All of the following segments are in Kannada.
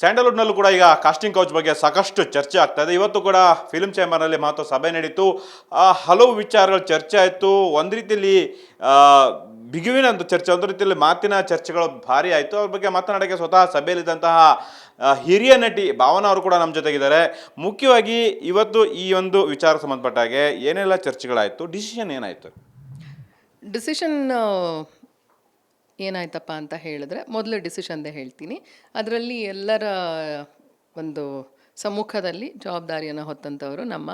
ಸ್ಯಾಂಡಲ್ವುಡ್ನಲ್ಲೂ ಕೂಡ ಈಗ ಕಾಸ್ಟಿಂಗ್ ಕೌಚ್ ಬಗ್ಗೆ ಸಾಕಷ್ಟು ಚರ್ಚೆ ಆಗ್ತಾ ಇದೆ. ಇವತ್ತು ಕೂಡ ಫಿಲ್ಮ್ ಚೇಂಬರ್ನಲ್ಲಿ ಮಾತು ಸಭೆ ನಡೀತು. ಹಲವು ವಿಚಾರಗಳು ಚರ್ಚೆ ಆಯಿತು. ಒಂದು ರೀತಿಯಲ್ಲಿ ಬಿಗುವಿನ ಒಂದು ಚರ್ಚೆ, ಒಂದು ರೀತಿಯಲ್ಲಿ ಮಾತಿನ ಚರ್ಚೆಗಳು ಭಾರಿ ಆಯಿತು. ಅವ್ರ ಬಗ್ಗೆ ಮಾತನಾಡೋಕ್ಕೆ ಸ್ವತಃ ಸಭೆಯಲ್ಲಿದ್ದಂತಹ ಹಿರಿಯ ನಟಿ ಭಾವನಾ ಅವರು ಕೂಡ ನಮ್ಮ ಜೊತೆಗಿದ್ದಾರೆ. ಮುಖ್ಯವಾಗಿ ಇವತ್ತು ಈ ಒಂದು ವಿಚಾರ ಸಂಬಂಧಪಟ್ಟಾಗೆ ಏನೆಲ್ಲ ಚರ್ಚೆಗಳಾಯಿತು? ಡಿಸಿಷನ್ ಏನಾಯಿತು? ಡಿಸಿಷನ್ ಏನಾಯ್ತಪ್ಪ ಅಂತ ಹೇಳಿದ್ರೆ ಮೊದಲು ಡಿಸಿಷನ್ದೇ ಹೇಳ್ತೀನಿ. ಅದರಲ್ಲಿ ಎಲ್ಲರ ಒಂದು ಸಮ್ಮುಖದಲ್ಲಿ ಜವಾಬ್ದಾರಿಯನ್ನು ಹೊತ್ತಂಥವರು ನಮ್ಮ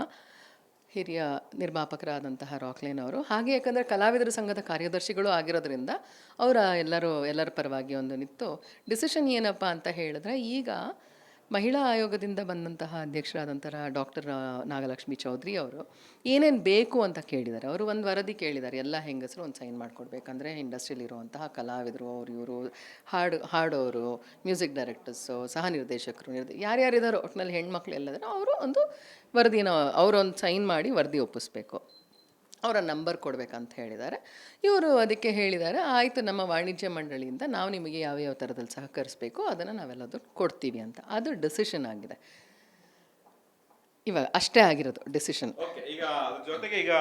ಹಿರಿಯ ನಿರ್ಮಾಪಕರಾದಂತಹ ರಾಕ್ಲೇನ್ ಅವರು. ಹಾಗೆ ಯಾಕಂದರೆ ಕಲಾವಿದರ ಸಂಘದ ಕಾರ್ಯದರ್ಶಿಗಳು ಆಗಿರೋದ್ರಿಂದ ಅವರ ಎಲ್ಲರೂ ಎಲ್ಲರ ಪರವಾಗಿ ಒಂದು ನಿಂತು ಡಿಸಿಷನ್ ಏನಪ್ಪ ಅಂತ ಹೇಳಿದ್ರೆ ಈಗ ಮಹಿಳಾ ಆಯೋಗದಿಂದ ಬಂದಂತಹ ಅಧ್ಯಕ್ಷರಾದಂತಹ ಡಾಕ್ಟರ್ ನಾಗಲಕ್ಷ್ಮಿ ಚೌಧರಿ ಅವರು ಏನೇನು ಬೇಕು ಅಂತ ಕೇಳಿದ್ದಾರೆ. ಅವರು ಒಂದು ವರದಿ ಕೇಳಿದ್ದಾರೆ. ಎಲ್ಲ ಹೆಂಗಸರು ಒಂದು ಸೈನ್ ಮಾಡಿಕೊಡ್ಬೇಕಂದ್ರೆ ಇಂಡಸ್ಟ್ರಿಯಲ್ಲಿ ಇರುವಂತಹ ಕಲಾವಿದರು, ಅವರು ಇವರು, ಹಾಡು, ಹಾಡೋರು, ಮ್ಯೂಸಿಕ್ ಡೈರೆಕ್ಟರ್ಸು ಸಹ ನಿರ್ದೇಶಕರು ನಿರ್ದೇ ಯಾರ್ಯಾರಿದ್ದಾರೋ ಒಟ್ಟಿನಲ್ಲಿ ಹೆಣ್ಮಕ್ಳು ಎಲ್ಲದರೂ ಅವರು ಒಂದು ವರದಿನ, ಅವರೊಂದು ಸೈನ್ ಮಾಡಿ ವರದಿ ಒಪ್ಪಿಸ್ಬೇಕು. ಅವರ ನಂಬರ್ ಕೊಡಬೇಕಂತ ಹೇಳಿದ್ದಾರೆ. ಇವರು ಅದಕ್ಕೆ ಹೇಳಿದ್ದಾರೆ, ಆಯಿತು ನಮ್ಮ ವಾಣಿಜ್ಯ ಮಂಡಳಿಯಿಂದ ನಾವು ನಿಮಗೆ ಯಾವ ಯಾವ ಥರದಲ್ಲಿ ಸಹಕರಿಸಬೇಕು ಅದನ್ನು ನಾವೆಲ್ಲದು ಕೊಡ್ತೀವಿ ಅಂತ. ಅದು ಡಿಸಿಷನ್ ಆಗಿದೆ. ಇವಾಗ ಅಷ್ಟೇ ಆಗಿರೋದು ಡಿಸಿಷನ್. ಈಗ ಅದ್ರ ಜೊತೆಗೆ ಈಗ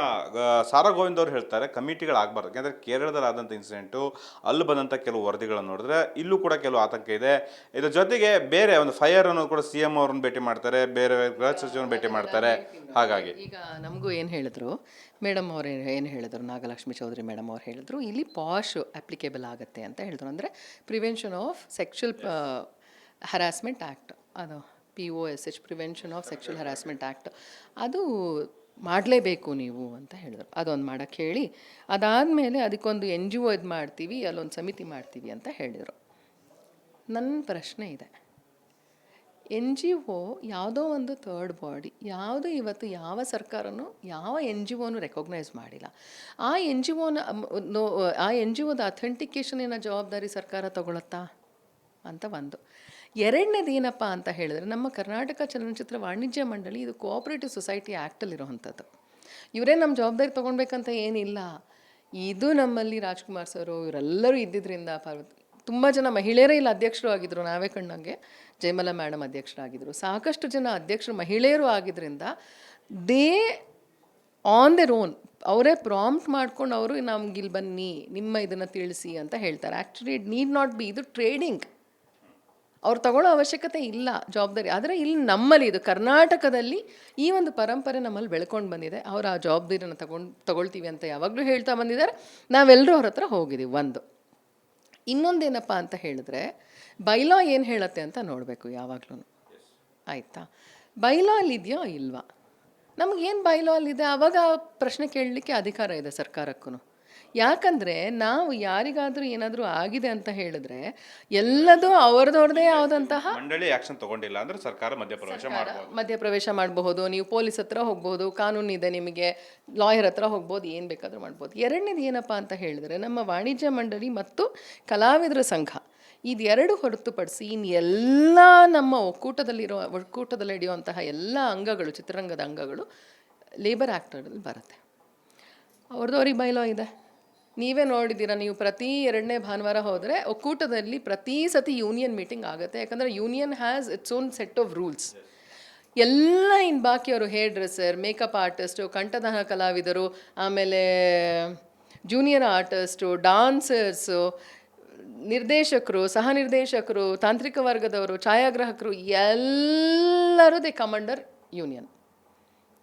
ಸಾರಾ ಗೋವಿಂದ್ ಅವರು ಹೇಳ್ತಾರೆ ಕಮಿಟಿಗಳಾಗಬಾರ್ದು ಯಾಕಂದ್ರೆ ಕೇರಳದಲ್ಲಿ ಆದಂಥ ಇನ್ಸಿಡೆಂಟು ಅಲ್ಲಿ ಬಂದಂಥ ಕೆಲವು ವರದಿಗಳನ್ನು ನೋಡಿದ್ರೆ ಇಲ್ಲೂ ಕೂಡ ಕೆಲವು ಆತಂಕ ಇದೆ. ಇದ್ರ ಜೊತೆಗೆ ಬೇರೆ ಒಂದು ಫೈರ್ ಅನ್ನು ಕೂಡ ಸಿ ಎಂ ಅವ್ರನ್ನ ಭೇಟಿ ಮಾಡ್ತಾರೆ ಬೇರೆ ಗೃಹ ಸಚಿವರನ್ನ ಭೇಟಿ ಮಾಡ್ತಾರೆ. ಹಾಗಾಗಿ. ಈಗ ನಮಗೂ ಏನು ಹೇಳಿದ್ರು ಮೇಡಮ್ ಅವ್ರು ಏನು ಹೇಳಿದ್ರು ನಾಗಲಕ್ಷ್ಮಿ ಚೌಧರಿ ಮೇಡಮ್ ಅವ್ರು ಹೇಳಿದ್ರು ಇಲ್ಲಿ ಪಾಶ್ ಅಪ್ಲಿಕೇಬಲ್ ಆಗುತ್ತೆ ಅಂತ ಹೇಳಿದ್ರು. ಅಂದರೆ prevention of sexual harassment act ಅದು P O S H prevention of sexual harassment act ಅದು ಮಾಡಲೇಬೇಕು ನೀವು ಅಂತ ಹೇಳಿದ್ರು. ಅದೊಂದು ಮಾಡೋಕ್ಕೆ ಹೇಳಿ, ಅದಾದಮೇಲೆ ಅದಕ್ಕೊಂದು ಎನ್ ಜಿ ಒ ಇದು ಮಾಡ್ತೀವಿ, ಅಲ್ಲೊಂದು ಸಮಿತಿ ಮಾಡ್ತೀವಿ ಅಂತ ಹೇಳಿದರು. ನನ್ನ ಪ್ರಶ್ನೆ ಇದೆ. ಎನ್ ಜಿ ಒ ಯಾವುದೋ ಒಂದು ಥರ್ಡ್ ಬಾಡಿ, ಯಾವುದು ಇವತ್ತು ಯಾವ ಸರ್ಕಾರನೂ ಯಾವ ಎನ್ ಜಿ ಒನು ರೆಕಗ್ನೈಸ್ ಮಾಡಿಲ್ಲ. ಆ ಎನ್ ಜಿ ಒನ ಆ ಎನ್ ಜಿ ಒದ ಏನೋ ಜವಾಬ್ದಾರಿ ಸರ್ಕಾರ ತಗೊಳತ್ತಾ? ಅಂತ ಒಂದು. ಎರಡನೇದು ಏನಪ್ಪ ಅಂತ ಹೇಳಿದ್ರೆ, ನಮ್ಮ ಕರ್ನಾಟಕ ಚಲನಚಿತ್ರ ವಾಣಿಜ್ಯ ಮಂಡಳಿ ಇದು ಕೋಆಪರೇಟಿವ್ ಸೊಸೈಟಿ ಆ್ಯಕ್ಟಲ್ಲಿರುವಂಥದ್ದು ಇವರೇ ನಮ್ಮ ಜವಾಬ್ದಾರಿ ತೊಗೊಳ್ಬೇಕಂತ ಏನಿಲ್ಲ. ಇದು ನಮ್ಮಲ್ಲಿ ರಾಜ್ಕುಮಾರ್ ಸರ್ ಇವರೆಲ್ಲರೂ ಇದ್ದಿದ್ದರಿಂದ ಪಾರ್ವತಿ ತುಂಬ ಜನ ಮಹಿಳೆಯರೇ ಇಲ್ಲಿ ಅಧ್ಯಕ್ಷರು ಆಗಿದ್ರು ನಾವೇ ಕಂಡಂಗೆ ಜಯಮಲ ಮೇಡಮ್ ಅಧ್ಯಕ್ಷರಾಗಿದ್ದರು ಸಾಕಷ್ಟು ಜನ ಅಧ್ಯಕ್ಷರು ಮಹಿಳೆಯರು ಆಗಿದ್ದರಿಂದ ದೇ ಆನ್ ದೆರ್ ಓನ್ ಅವರೇ ಪ್ರಾಂಪ್ಟ್ ಮಾಡ್ಕೊಂಡು ಅವರು ನಮ್ಗೆ ಇಲ್ಲಿ ಬನ್ನಿ, ನಿಮ್ಮ ಇದನ್ನು ತಿಳಿಸಿ ಅಂತ ಹೇಳ್ತಾರೆ. Actually it need not be ಇದು ಟ್ರೇಡಿಂಗ್ ಅವ್ರು ತಗೊಳ್ಳೋ ಅವಶ್ಯಕತೆ ಇಲ್ಲ ಜವಾಬ್ದಾರಿ. ಆದರೆ ಇಲ್ಲಿ ನಮ್ಮಲ್ಲಿ ಇದು ಕರ್ನಾಟಕದಲ್ಲಿ ಈ ಒಂದು ಪರಂಪರೆ ನಮ್ಮಲ್ಲಿ ಬೆಳ್ಕೊಂಡು ಬಂದಿದೆ. ಅವರು ಆ ಜವಾಬ್ದಾರಿನ ತಗೊಂಡು, ತಗೊಳ್ತೀವಿ ಅಂತ ಯಾವಾಗಲೂ ಹೇಳ್ತಾ ಬಂದಿದ್ದಾರೆ. ನಾವೆಲ್ಲರೂ ಅವ್ರ ಹತ್ರ ಹೋಗಿದ್ದೀವಿ ಒಂದು. ಇನ್ನೊಂದೇನಪ್ಪ ಅಂತ ಹೇಳಿದ್ರೆ, ಬೈಲಾ ಏನು ಹೇಳುತ್ತೆ ಅಂತ ನೋಡಬೇಕು ಯಾವಾಗಲೂ ಆಯಿತಾ? ಬೈಲಾ ಅಲ್ಲಿದೆಯೋ ಇಲ್ವಾ? ನಮಗೇನು ಬೈಲಾ ಅಲ್ಲಿದೆ ಆವಾಗ ಪ್ರಶ್ನೆ ಕೇಳಲಿಕ್ಕೆ ಅಧಿಕಾರ ಇದೆ ಸರ್ಕಾರಕ್ಕೂ ಯಾಕಂದರೆ ನಾವು ಯಾರಿಗಾದರೂ ಏನಾದರೂ ಆಗಿದೆ ಅಂತ ಹೇಳಿದ್ರೆ ಎಲ್ಲದೂ ಅವರದವ್ರದೇ ಆದಂತಹ ಮಂಡಳಿ ಆಕ್ಷನ್ ತಗೊಂಡಿಲ್ಲ ಅಂದ್ರೆ ಸರ್ಕಾರ ಮಧ್ಯಪ್ರವೇಶ ಮಾಡಬಹುದು ಮಧ್ಯಪ್ರವೇಶ ಮಾಡಬಹುದು ನೀವು ಪೊಲೀಸ್ ಹತ್ರ ಹೋಗ್ಬೋದು ಕಾನೂನು ಇದೆ ನಿಮಗೆ ಲಾಯರ್ ಹತ್ರ ಹೋಗ್ಬೋದು ಏನು ಬೇಕಾದರೂ ಮಾಡ್ಬೋದು. ಎರಡನೇದು ಏನಪ್ಪ ಅಂತ ಹೇಳಿದ್ರೆ ನಮ್ಮ ವಾಣಿಜ್ಯ ಮಂಡಳಿ ಮತ್ತು ಕಲಾವಿದರ ಸಂಘ ಇದೆರಡು ಹೊರತುಪಡಿಸಿ ಇನ್ನು ಎಲ್ಲ ನಮ್ಮ ಒಕ್ಕೂಟದಲ್ಲಿರೋ ಒಕ್ಕೂಟದಲ್ಲಿ ಹಿಡಿಯುವಂತಹ ಎಲ್ಲ ಅಂಗಗಳು ಚಿತ್ರರಂಗದ ಅಂಗಗಳು ಲೇಬರ್ ಆ್ಯಕ್ಟರಲ್ಲಿ ಬರುತ್ತೆ. ಅವ್ರದ್ದು ಅವ್ರಿಗೆ ಬೈಲೋ ಇದೆ. ನೀವೇ ನೋಡಿದ್ದೀರಾ, ನೀವು ಪ್ರತಿ ಎರಡನೇ ಭಾನುವಾರ ಹೋದರೆ ಒಕ್ಕೂಟದಲ್ಲಿ ಪ್ರತಿ ಸತಿ ಯೂನಿಯನ್ ಮೀಟಿಂಗ್ ಆಗುತ್ತೆ. ಯಾಕಂದರೆ union has its own set of rules ಎಲ್ಲ ಇನ್ನು ಬಾಕಿಯವರು ಹೇರ್ ಡ್ರೆಸ್ಸರ್ ಮೇಕಪ್ ಆರ್ಟಿಸ್ಟು ಕಂಠದಹ ಕಲಾವಿದರು, ಆಮೇಲೆ ಜೂನಿಯರ್ ಆರ್ಟಿಸ್ಟು ಡಾನ್ಸರ್ಸು ನಿರ್ದೇಶಕರು ಸಹ ನಿರ್ದೇಶಕರು ತಾಂತ್ರಿಕ ವರ್ಗದವರು, ಛಾಯಾಗ್ರಾಹಕರು, ಎಲ್ಲರೂ ದೇ ಕಮಾಂಡರ್ ಯೂನಿಯನ್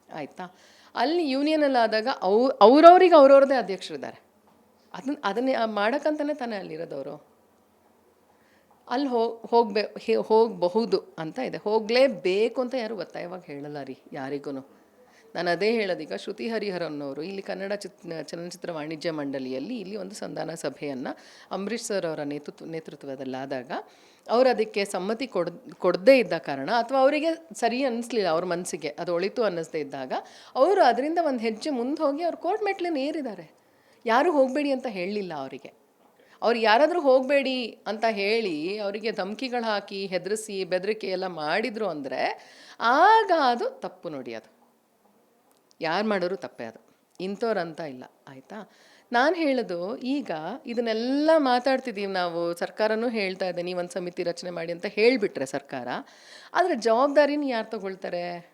ಆಯಿತಾ? ಅಲ್ಲಿ ಯೂನಿಯನಲ್ಲಾದಾಗ ಅವ್, ಅವ್ರವ್ರಿಗೆ ಅವ್ರವ್ರದ್ದೇ ಅಧ್ಯಕ್ಷರಿದ್ದಾರೆ. ಅದನ್ನ ಅದನ್ನೇ ಮಾಡೋಕ್ಕಂತಲೇ ತಾನೇ ಅಲ್ಲಿರೋದವರು. ಅಲ್ಲಿ ಹೋಗಿ ಹೋಗ್ಬೇ ಹೋಗಬಹುದು ಅಂತ ಇದೆ. ಹೋಗಲೇಬೇಕು ಅಂತ ಯಾರು ಒತ್ತಾಯವಾಗಿ ಹೇಳಲ್ಲ ರೀ ಯಾರಿಗೂ ನಾನು ಅದೇ ಹೇಳೋದೀಗ ಶ್ರುತಿ ಹರಿಹರನ್ ಅನ್ನೋರು ಇಲ್ಲಿ ಕನ್ನಡ ಚಿತ್, ಚಲನಚಿತ್ರ ವಾಣಿಜ್ಯ ಮಂಡಳಿಯಲ್ಲಿ ಇಲ್ಲಿ ಒಂದು ಸಂಧಾನ ಸಭೆಯನ್ನು ಅಂಬರೀಷ್ ಸರ್ ಅವರ ನೇತೃತ್ವ, ನೇತೃತ್ವದಲ್ಲಾದಾಗ ಅವರು ಅದಕ್ಕೆ ಸಮ್ಮತಿ ಕೊಡ್, ಕೊಡದೇ ಇದ್ದ ಕಾರಣ ಅಥವಾ ಅವರಿಗೆ ಸರಿ ಅನ್ನಿಸ್ಲಿಲ್ಲ ಅವ್ರ ಮನಸ್ಸಿಗೆ ಅದು ಒಳಿತು ಅನ್ನಿಸ್ದೇ ಇದ್ದಾಗ, ಅವರು ಅದರಿಂದ ಒಂದು ಹೆಜ್ಜೆ ಮುಂದೆ ಹೋಗಿ ಅವ್ರು ಕೋರ್ಟ್ ಮೆಟ್ಲಿನ ಏರಿದ್ದಾರೆ. ಯಾರೂ ಹೋಗಬೇಡಿ ಅಂತ ಹೇಳಲಿಲ್ಲ ಅವರಿಗೆ. ಅವ್ರು ಯಾರಾದರೂ ಹೋಗಬೇಡಿ ಅಂತ ಹೇಳಿ ಅವರಿಗೆ ಧಮಕಿಗಳು ಹಾಕಿ ಹೆದರಿಸಿ ಬೆದರಿಕೆ ಎಲ್ಲ ಮಾಡಿದರು ಅಂದರೆ ಆಗ ಅದು ತಪ್ಪು ನೋಡಿ ಅದು. ಯಾರು ಮಾಡೋರು ತಪ್ಪೇ ಅದು. ಇಂಥವ್ರಂತ ಇಲ್ಲ. ಆಯಿತಾ? ನಾನು ಹೇಳೋದು ಈಗ ಇದನ್ನೆಲ್ಲ ಮಾತಾಡ್ತಿದ್ದೀವಿ ನಾವು, ಸರ್ಕಾರನೂ ಹೇಳ್ತಾ ಇದೆ ಒಂದು ಸಮಿತಿ ರಚನೆ ಮಾಡಿ ಅಂತ ಹೇಳಿಬಿಟ್ರೆ ಸರ್ಕಾರ. ಆದರೆ ಜವಾಬ್ದಾರಿನ ಯಾರು ತಗೊಳ್ತಾರೆ?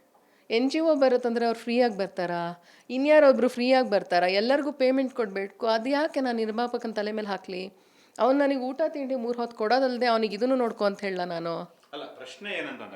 ಎನ್ ಜಿ ಒ ಬರುತ್ತಂದ್ರೆ ಅವ್ರು ಫ್ರೀಯಾಗಿ ಬರ್ತಾರಾ? ಇನ್ಯಾರೊಬ್ರು ಫ್ರೀಯಾಗಿ ಬರ್ತಾರಾ? ಎಲ್ಲರಿಗೂ ಪೇಮೆಂಟ್ ಕೊಡಬೇಕು. ಅದು ಯಾಕೆ ನಾನು ನಿರ್ಮಾಪಕನ ತಲೆ ಮೇಲೆ ಹಾಕಲಿ? ಅವ್ನು ನನಗೆ ಊಟ, ತಿಂಡಿ ಮೂರು ಹೊತ್ತು ಕೊಡೋದಲ್ಲದೆ ಅವನಿಗೆ ಇದನ್ನು ನೋಡ್ಕೊ ಅಂತ ಹೇಳ ನಾನು? ಅಲ್ಲ, ಪ್ರಶ್ನೆ ಏನಂತಂದ್ರೆ